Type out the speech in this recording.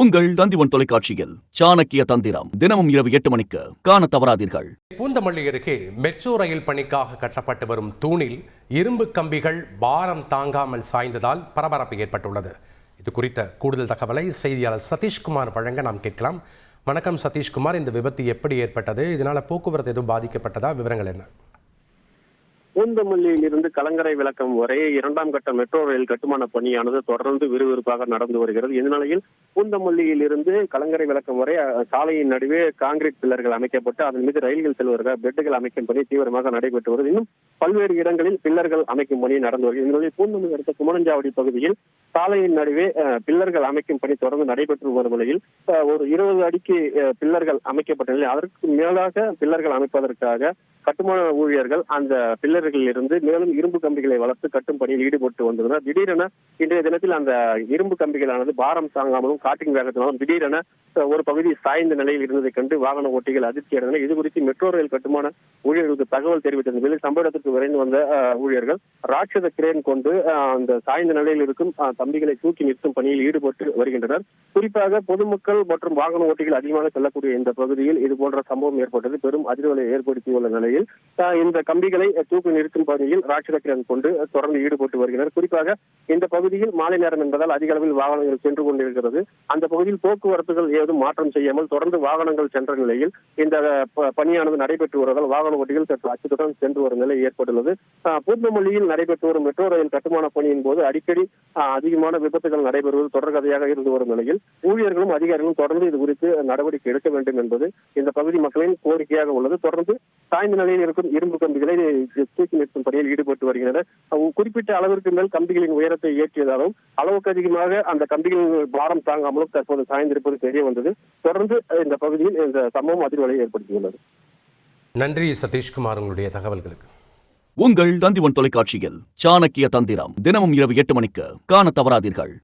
உங்கள் தந்திவன் தொலைக்காட்சியில் சாணக்கிய தந்திரம். தினமும் இரவு எட்டு மணிக்கு காண தவறாதீர்கள். பூந்தமல்லி அருகே மெட்ரோ ரயில் பணிக்காக கட்டப்பட்டு வரும் தூணில் இரும்பு கம்பிகள் பாரம் தாங்காமல் சாய்ந்ததால் பரபரப்பு ஏற்பட்டுள்ளது. இது குறித்த கூடுதல் தகவலை செய்தியாளர் சதீஷ்குமார் வழங்க நாம் கேட்கலாம். வணக்கம் சதீஷ்குமார் இந்த விபத்து எப்படி ஏற்பட்டது? இதனால போக்குவரத்து எதுவும் பாதிக்கப்பட்டதா? விவரங்கள் என்ன? பூந்தமல்லியில் இருந்து கலங்கரை விளக்கம் வரை இரண்டாம் கட்ட மெட்ரோ ரயில் கட்டுமான பணியானது தொடர்ந்து விறுவிறுப்பாக நடந்து வருகிறது. இந்த நிலையில் பூந்தமல்லியில் இருந்து கலங்கரை விளக்கம் வரை சாலையின் நடுவே கான்கிரீட் பில்லர்கள் அமைக்கப்பட்டு அதன் மீது ரயில்கள் செல்வதற்காக பெட்டுகள் அமைக்கும் பணி தீவிரமாக நடைபெற்று வருகிறது. இன்னும் பல்வேறு இடங்களில் பில்லர்கள் அமைக்கும் பணி நடந்து வருகிறது. இந்த நிலையில் பூந்தமல்லி அடுத்த குமரஞ்சாவடி பகுதியில் சாலையின் நடுவே பில்லர்கள் அமைக்கும் பணி தொடர்ந்து நடைபெற்று வரும் நிலையில் ஒரு இருபது அடிக்கு பில்லர்கள் அமைக்கப்பட்ட நிலையில் அதற்கு மேலாக பில்லர்கள் அமைப்பதற்காக கட்டுமான ஊழியர்கள் அந்த பில்லர்களில் இருந்து மேலும் இரும்பு கம்பிகளை வளர்த்து கட்டும் பணியில் ஈடுபட்டு வந்திருந்தனர் திடீரென இன்றைய தினத்தில் அந்த இரும்பு கம்பிகளானது பாரம் தாங்காமலும் காற்றின் வேகத்தினாலும் திடீரென ஒரு பகுதி சாய்ந்த நிலையில் இருந்ததைக் கண்டு வாகன ஓட்டிகள் அதிர்ச்சி அடைந்தனர். இது குறித்து மெட்ரோ ரயில் கட்டுமான ஊழியர்களுக்கு தகவல் தெரிவித்த நிலையில் சம்பவ இடத்திற்கு விரைந்து வந்த ஊழியர்கள் ராட்சத கிரேன் கொண்டு அந்த சாய்ந்த நிலையில் இருக்கும் கம்பிகளை தூக்கி நிறுத்தும் பணியில் ஈடுபட்டு வருகின்றனர். குறிப்பாக பொதுமக்கள் மற்றும் வாகன ஓட்டிகள் அதிகமாக செல்லக்கூடிய இந்த பகுதியில் இது போன்ற சம்பவம் ஏற்பட்டது. பெரும் அதிர்வலை ஏற்படுத்தியுள்ள நிலையில் இந்த கம்பிகளை தூக்கி நிறுத்தும் பணியில் ராட்சதக்கிரன் கொண்டு தொடர்ந்து ஈடுபட்டு வருகின்றனர் குறிப்பாக இந்த பகுதியில் மாலை நேரம் என்பதால் அதிக அளவில் வாகனங்கள் சென்று கொண்டிருக்கிறது. அந்த பகுதியில் போக்குவரத்துகள் ஏதும் மாற்றம் செய்யாமல் தொடர்ந்து வாகனங்கள் சென்ற நிலையில் இந்த ப- பணியானது நடைபெற்று வருவதால் வாகன ஓட்டிகள் சற்று அச்சத்துடன் சென்று வரும் நிலை ஏற்பட்டுள்ளது. அஹ், பூந்தமல்லியில் நடைபெற்று வரும் மெட்ரோ ரயில் கட்டுமான பணியின் போது அடிக்கடி அதிக அதிகமான விபத்துகள் நடைபெறுவது தொடர்கதையாக இருந்து வரும் நிலையில் ஊழியர்களும் அதிகாரிகளும் தொடர்ந்து இது குறித்து நடவடிக்கை எடுக்க வேண்டும் என்பது இந்த பகுதி மக்களின் கோரிக்கையாக உள்ளது. தொடர்ந்து சாய்ந்த நிலையில் இருக்கும் இரும்பு கம்பிகளை தூக்கி நிறுத்தும் பணியில் ஈடுபட்டு வருகின்றனர். குறிப்பிட்ட அளவிற்கு மேல் கம்பிகளின் உயரத்தை ஏற்றியதாலும் அளவுக்கு அதிகமாக அந்த கம்பிகளின் பாரம் தாங்காமலும் தற்போது சாய்ந்திருப்பது தெரிய வந்தது. தொடர்ந்து இந்த பகுதியில் இந்த சம்பவம் அதிர்வலை ஏற்படுத்தியுள்ளது. நன்றி சதீஷ்குமார் உங்களுடைய தகவல்களுக்கு. உங்கள் தந்திவன் தொலைக்காட்சியில் சாணக்கிய தந்திரம் தினமும் இரவு எட்டு மணிக்கு காண தவறாதீர்கள்.